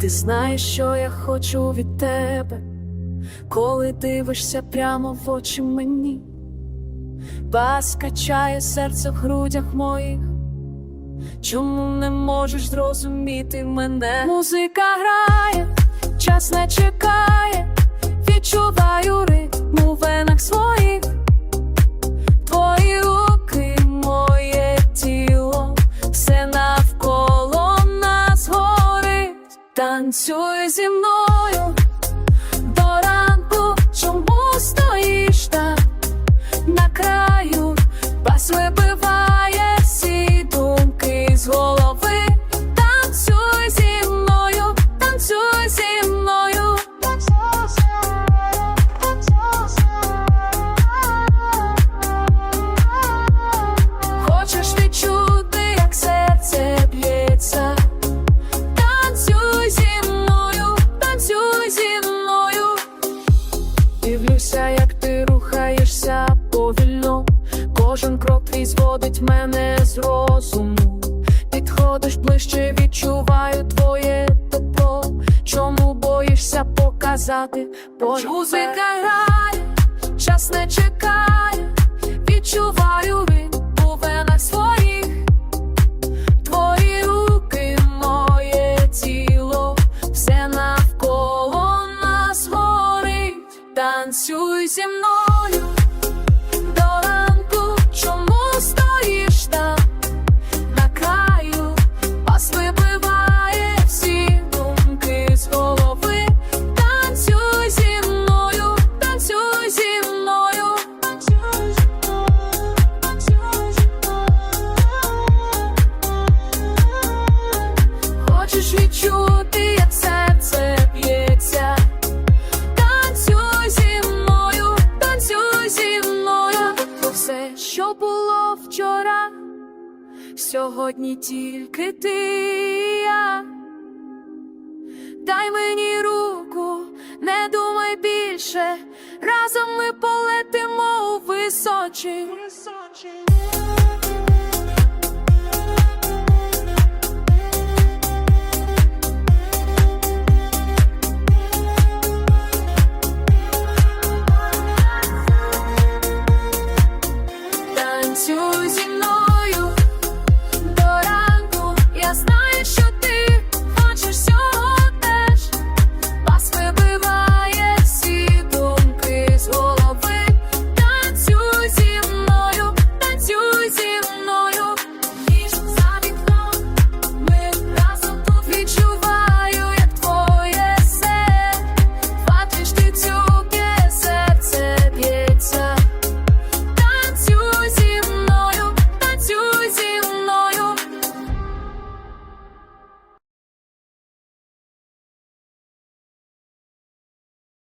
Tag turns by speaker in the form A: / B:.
A: Ти знаєш, що я хочу від тебе, коли дивишся прямо в очі мені, Бас качає серце в грудях моїх. Чому не можеш зрозуміти мене? Музика грає, час не чекає, Танцюй зі мною. До ранку, чому стоїш Кожен крок твій зводить мене з розуму. Підходиш ближче, відчуваю твоє тепло. Чому боїшся показати? Бо музика грає, час не чекає, відчуваю ритм у венах своїх. Твої руки, моє тіло, все навколо нас горить. Танцюй зі мною сьогодні тільки ти і я. Дай мені руку, не думай більше. Разом ми полетимо у височі.